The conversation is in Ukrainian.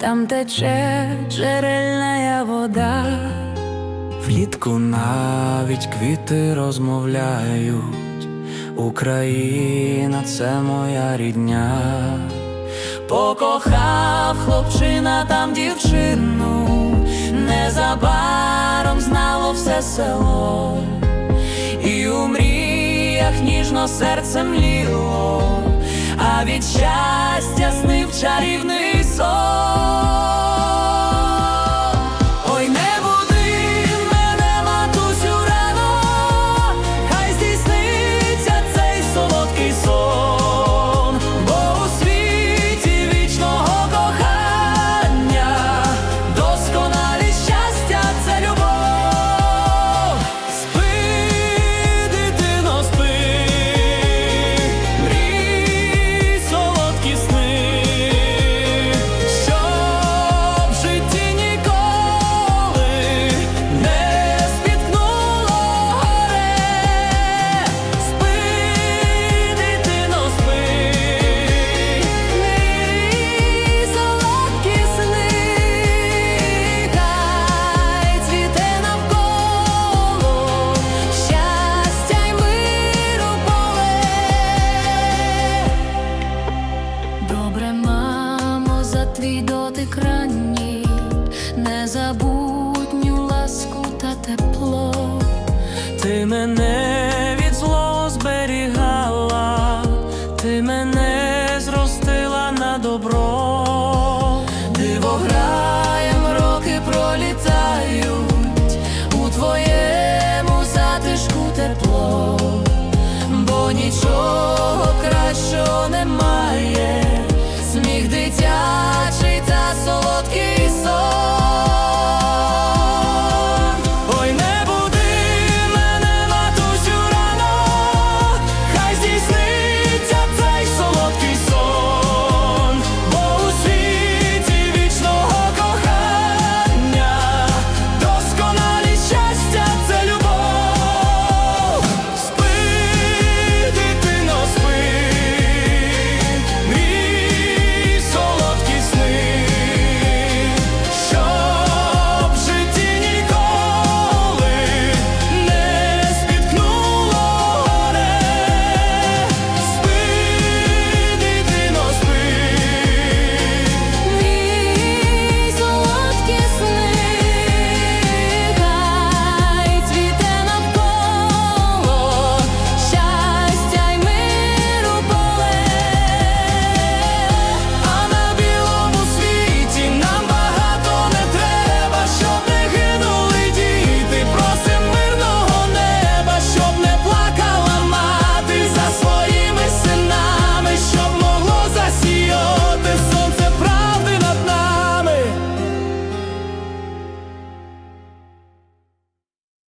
там тече джерельна вода. Влітку навіть квіти розмовляють, Україна це моя рідня. Покохав хлопчина там дівчину, незабаром знало все село, і у мріях ніжно серце мліло, а від щастя снив чарівний сон. Твій дотик ранній, незабутню ласку та тепло. Ти мене